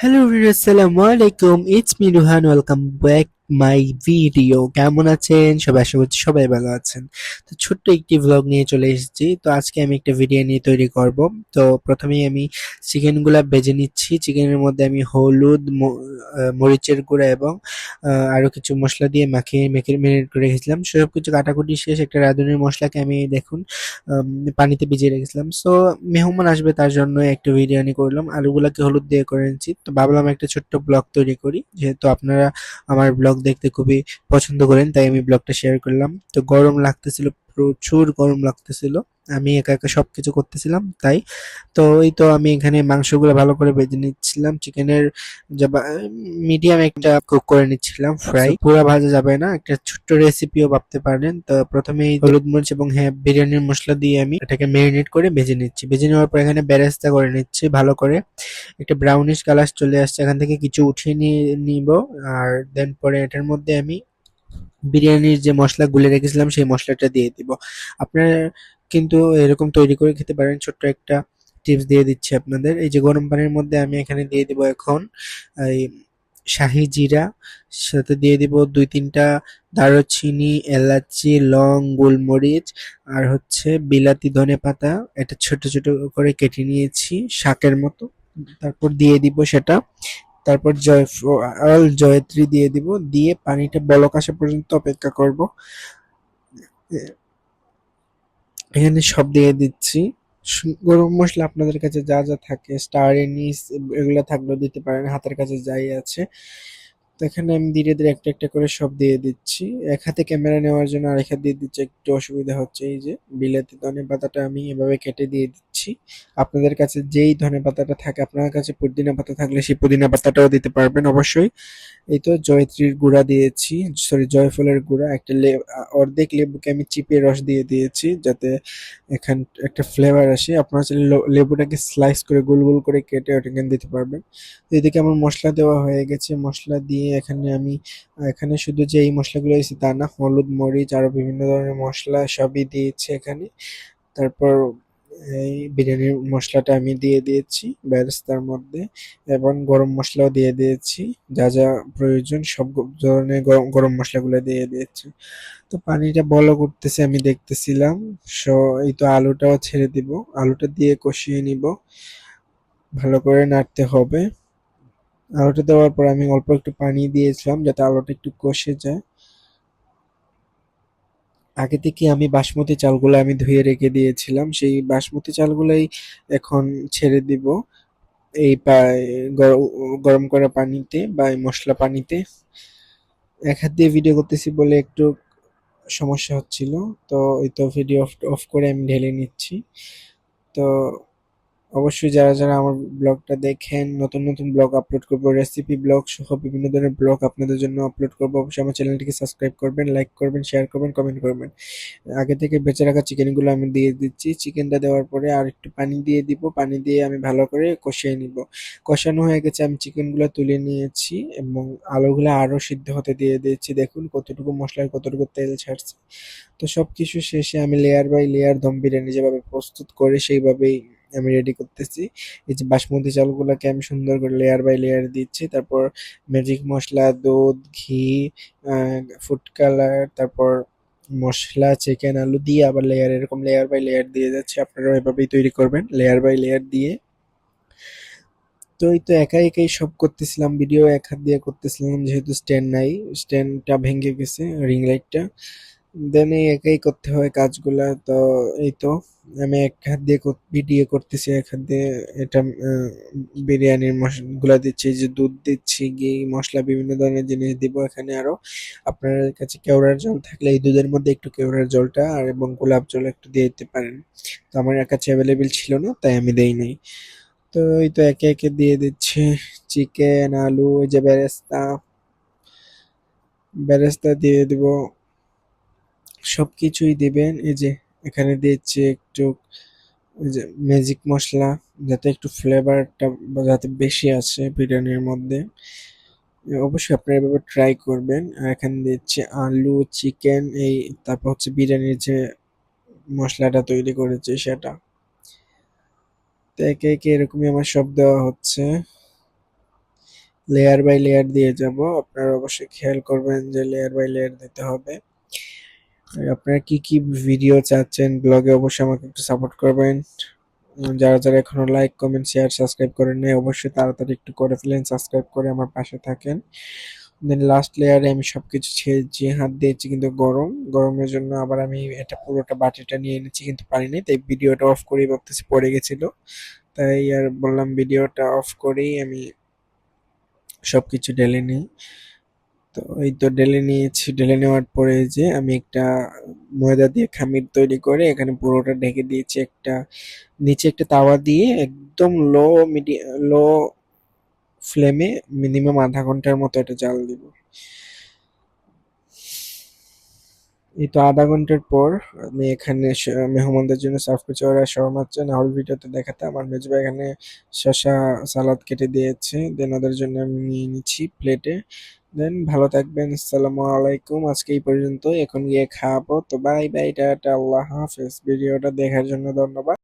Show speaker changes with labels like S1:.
S1: Hello, assalamualaikum. It's me Ruhan. Welcome back my video. কেমন আছেন? সবাই আশা করছি সবাই ভালো আছেন। তো ছোট্ট একটি ভ্লগ নিয়ে চলে এসেছি। তো আজকে আমি একটা ভিডিও নিয়ে তৈরি করব। তো প্রথমেই আমি চিকেনগুলা বেজে নিচ্ছি। চিকেনের মধ্যে আমি হলুদ মরিচের গুঁড়া এবং আহ, আরও কিছু মশলা দিয়ে মাখিয়ে মেখে ম্যারিনেট করে রেখেছিলাম। সব কিছু কাটাকুটি শেষ। একটা রাঁধুনির মশলাকে আমি দেখুন পানিতে ভিজিয়ে রেখেছিলাম। সো মেহমান আসবে তার জন্য একটু বিরিয়ানি করলাম। আলুগুলাকে হলুদ দিয়ে করে নিচ্ছি। তো ভাবলাম একটা ছোট্ট ব্লগ তৈরি করি। যেহেতু আপনারা আমার ব্লগ দেখতে খুবই পছন্দ করেন, তাই আমি ব্লগটা শেয়ার করলাম। তো গরম লাগতেছিল, প্রচুর গরম লাগতেছিল। আমি একা একা সবকিছু করতেছিলাম তাই। তো এই তো আমি এখানে মাংসগুলো ভালো করে ভেজে নিচ্ছিলাম চিকেনের মিডিয়াম একটা কুক করে নিচ্ছিলাম ফ্রাই। পুরো ভাজা যাবে না একটা ছোট্ট রেসিপিও ভাবতে পারেন। তো প্রথমে হলুদ মরিচ এবং হ্যাঁ বিরিয়ানির মশলা দিয়ে আমি এটাকে ম্যারিনেট করে ভেজে নিচ্ছি। ভেজে নেওয়ার পর এখানে ব্যারেস্তা করে নিচ্ছি ভালো করে। একটা ব্রাউনিশ কালার চলে আসছে এখান থেকে কিছু উঠিয়ে নিয়ে নিব। আর দেন পরে এটার মধ্যে আমি বিরিয়ানির যে মশলা গুলে রেখেছিলাম সেই মশলাটা দিয়ে দিব। আপনারা কিন্তু এরকম তৈরি করে খেতে পারেন। ছোট্ট একটা টিপস দিয়ে দিচ্ছি আপনাদের। এই যে গরম পানির মধ্যে আমি এখানে দিয়ে দিব এখন, এই শাহি জিরা। সাথে দিয়ে দিব দুই তিনটা দারুচিনি, এলাচি, লং, গোলমরিচ আর হচ্ছে বিলাতি ধনে পাতা। এটা ছোট ছোট করে কেটে নিয়েছি শাকের মতো। তারপর দিয়ে দিব সেটা। তারপর জয়ফল, জয়ত্রী দিয়ে দিব। দিয়ে পানিটা বলক আসা পর্যন্ত অপেক্ষা করব। এখানে সব দিয়ে দিচ্ছি। গরম মশলা আপনাদের কাছে যা যা থাকে স্টার এনিস এগুলো থাকলেও দিতে পারেন, হাতের কাছে যাই আছে। তো এখানে আমি ধীরে ধীরে একটা একটা করে সব দিয়ে দিচ্ছি। এক হাতে ক্যামেরা নেওয়ার জন্য আরেক হাত দিয়ে দিচ্ছি, একটু অসুবিধা হচ্ছে এই যে বিলাতি ধনে পাতাটা আমি এভাবে কেটে দিয়ে দিচ্ছি। আপনাদের কাছে যেই ধনে পাতাটা থাকে, আপনার কাছে পুদিনা পাতা থাকলে সেই পুদিনা পাতাটাও দিতে পারবেন অবশ্যই। এই তো জয়ত্রীর গুঁড়া দিয়েছি সরি জয়ফলের গুঁড়া, একটা অর্ধেক লেবুকে আমি চিপে রস দিয়ে দিয়েছি যাতে এখান, একটা ফ্লেভার আসে। আপনারা চাইলে লেবুটাকে স্লাইস করে গোল গোল করে কেটে ওটাকে দিতে পারবেন। এদিকে আমার মশলা দেওয়া হয়ে গেছে, মশলা দিয়ে এখানে আমি, এখানে শুধু যে এই মশলাগুলো দিয়েছি তা না, হলুদ, মরিচ আরও বিভিন্ন ধরনের মশলা সবই দিয়েছি এখানে। তারপর এই বিরিয়ানির মশলাটা আমি দিয়ে দিয়েছি বেরেস্তার মধ্যে এবং গরম মশলাও দিয়ে দিয়েছি। যা যা প্রয়োজন সব ধরনের গরম গরম মশলাগুলো দিয়ে দিয়েছি। তো পানিটা বলক করতেছে আমি দেখতেছিলাম। সো এই তো আলুটাও ছেড়ে দিব, আলুটা দিয়ে কষিয়ে নিব। ভালো করে নাড়তে হবে। আলুটা দেওয়ার পর আমি অল্প একটু পানি দিয়েছিলাম যাতে আলুটা একটু কষে যায়। আগে থেকে আমি বাসমতি চালগুলো আমি ধুয়ে রেখে দিয়েছিলাম। সেই বাসমতি চালগুলোই এখন ছেড়ে দিব এই গরম করা পানিতে বা মশলা পানিতে। এক হাত দিয়ে ভিডিও করতেছি বলে একটু সমস্যা হচ্ছিল, তো এই তো ভিডিও অফ করে আমি ঢেলে নিচ্ছি। তো অবশ্যই যারা যারা আমার ব্লগটা দেখেন, নতুন নতুন ব্লগ আপলোড করব রেসিপি ব্লগ সহ বিভিন্ন ধরনের ব্লগ আপনাদের জন্য আপলোড করব, অবশ্যই আমার চ্যানেলটিকে সাবস্ক্রাইব করবেন লাইক করবেন শেয়ার করবেন কমেন্ট করবেন। আগে থেকে বেঁচে রাখা চিকেনগুলো আমি দিয়ে দিচ্ছি। চিকেনটা দেওয়ার পরে আর একটু পানি দিয়ে দিব। পানি দিয়ে আমি ভালো করে কষিয়ে নিব। কষানো হয়ে গেছে, আমি চিকেনগুলো তুলে নিয়েছি এবং আলুগুলো আরও সিদ্ধ হতে দিয়ে দিয়েছি। দেখুন কতটুকু মশলার কতটুকু তেল ছাড়ছে। তো সবকিছু শেষে আমি layer by layer dum biryani যেভাবে প্রস্তুত করে সেইভাবেই আমি রেডি করতেছি। এই যে বাসমতি চালগুলোকে আমি সুন্দর করে লেয়ার বাই লেয়ার দিচ্ছি। তারপর ম্যাজিক মশলা, দুধ, ঘি ফুড কালার তারপর মশলা চিকেন আলু দিয়ে আবার লেয়ার এরকম লেয়ার বাই লেয়ার দিয়ে যাচ্ছে। আপনারাও এভাবেই তৈরি করবেন লেয়ার বাই লেয়ার দিয়ে। তো এই তো একাই একাই সব করতেছিলাম ভিডিও এক হাত দিয়ে করতেছিলাম, যেহেতু স্ট্যান্ড নাই। স্ট্যান্ডটা ভেঙে গেছে রিং লাইটটা দেন একাই করতে হয় কাজগুলা, তো এই তো আমি এক হাত দিয়ে ভিডিও করতেছি, এক হাত দিয়ে এটা বিরিয়ানির মশলা দিচ্ছি, যে দুধ দিচ্ছি, ঘি, মশলা, বিভিন্ন ধরনের জিনিস দিব এখানে আরও। আপনার কাছে কেওড়ার জল থাকলে এই দুধের মধ্যে একটু কেওড়ার জলটা আর এবং গোলাপ জল একটু দিয়ে দিতে পারেন। তো আমার কাছে অ্যাভেলেবেল ছিল না, তাই আমি দেই নাই। তো এই তো একে একে দিয়ে দিচ্ছি চিকেন আলু, এই যে বেরেস্তা। বেরেস্তা দিয়ে দিব। সবকিছুই দেবেন। এই যে এখানে দিচ্ছি একটু যে ম্যাজিক মশলা, যাতে একটু ফ্লেভারটা যাতে বেশি আছে বিরিয়ানির মধ্যে। অবশ্যই আপনারা এভাবে ট্রাই করবেন। আর এখানে দিচ্ছি আলু চিকেন এই তারপর হচ্ছে বিরিয়ানির যে মশলাটা তৈরি করেছে সেটা। তো একে একে এরকমই আমার সব দেওয়া হচ্ছে। লেয়ার বাই লেয়ার দিয়ে যাব। আপনারা অবশ্যই খেয়াল করবেন যে লেয়ার বাই লেয়ার দিতে হবে। আপনারা কি কি ভিডিও চাচ্ছেন ব্লগে অবশ্যই আমাকে একটু সাপোর্ট করবেন। যারা যারা এখনও লাইক কমেন্ট শেয়ার সাবস্ক্রাইব করেন নাই, অবশ্যই তাড়াতাড়ি একটু করে ফেলেন সাবস্ক্রাইব করে আমার পাশে থাকেন। দেন লাস্ট লেয়ারে আমি সব সবকিছু ছেড়েছি হাত দিয়েছি কিন্তু গরম। গরমের জন্য আবার আমি এটা পুরোটা বাটিটা নিয়ে এনেছি কিন্তু পারিনি, তাই ভিডিওটা অফ করেই ভাবতেছি পড়ে গেছিল। তাই আর বললাম ভিডিওটা অফ করেই আমি সবকিছু ঢেলে নিই। তো এই তো ঢেলে নিয়েছি। ডেলে নেওয়ার পরে যে আমি একটা ময়দা দিয়ে খামির তৈরি করে এখানে পুরোটা ঢেকে দিয়েছি একটা, নিচে একটা তাওয়া দিয়ে একদম লো মিডিয়াম লো ফ্লেমে মিনিমাম আধা ঘণ্টার মতো এটা জাল দিব। এই তো আধা ঘণ্টার পর আমি এখানে মেহমানদের জন্য সার্ভ করছি। ওরা শর্মাচ্ছে না হল ভিডিওতে দেখাতে আমার মেজবা এখানে শসা সালাদ কেটে দিয়েছে। দেন ওদের জন্য আমি নিয়ে নিচ্ছি প্লেটে দেন ভালো থাকবেন, আসসালামু আলাইকুম। আজকে এই পর্যন্ত এখন গিয়ে খাব তো বাই বাই টাটা, আল্লাহ হাফেজ। ভিডিওটা দেখার জন্য ধন্যবাদ।